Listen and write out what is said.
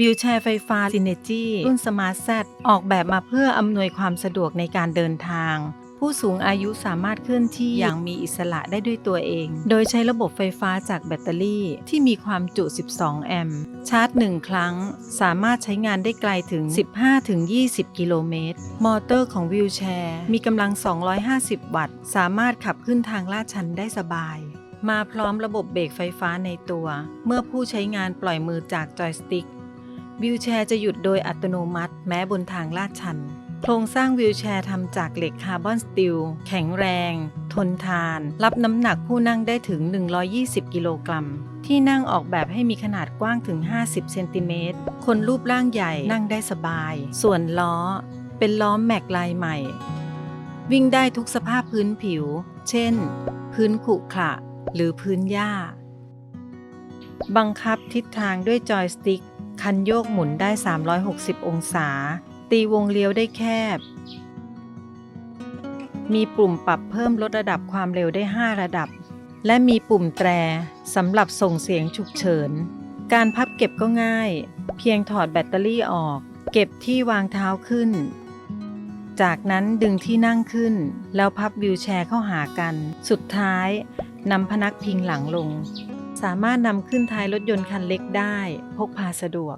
วิวแชร์ไฟฟ้า Synergy รุ่น Smart Z ออกแบบมาเพื่ออำนวยความสะดวกในการเดินทาง ผู้สูงอายุสามารถเคลื่อนที่อย่างมีอิสระได้ด้วยตัวเอง โดยใช้ระบบไฟฟ้าจากแบตเตอรี่ที่มีความจุ 12 แอมป์ชาร์จ 1 ครั้ง สามารถใช้งานได้ไกลถึง 15-20 กิโลเมตร มอเตอร์ของวิวแชร์ มีกำลัง 250 วัตต์ สามารถขับขึ้นทางลาดชันได้สบายมาพร้อมระบบเบรกไฟฟ้าในตัว เมื่อผู้ใช้งานปล่อยมือจากจอยสติ๊ก วิวแชร์จะหยุดโดยอัตโนมัติ แม้บนทางลาดชัน โครงสร้างวิวแชร์ทำจากเหล็กคาร์บอนสตีลแข็งแรง ทนทาน รับน้ำหนักผู้นั่งได้ถึง 120 กิโลกรัม ที่นั่งออกแบบให้มีขนาดกว้างถึง 50 เซนติเมตร คนรูปร่างใหญ่นั่งได้สบาย ส่วนล้อ เป็นล้อแม็กลายใหม่ วิ่งได้ทุกสภาพพื้นผิว เช่น พื้นขรุขระหรือพื้นหญ้า บังคับทิศทางด้วยจอยสติ๊ก คันโยกหมุนได้ 360 องศา ตีวงเลี้ยวได้แคบ มีปุ่มปรับเพิ่มลดระดับความเร็วได้ 5 ระดับ และมีปุ่มแตรสำหรับส่งเสียงฉุกเฉิน การพับเก็บก็ง่าย เพียงถอดแบตเตอรี่ออก เก็บที่วางเท้าขึ้น จากนั้นดึงที่นั่งขึ้น แล้วพับวิวแชร์เข้าหากัน สุดท้ายนำพนักพิงหลังลง สามารถนำขึ้นท้ายรถยนต์คันเล็กได้ พกพาสะดวก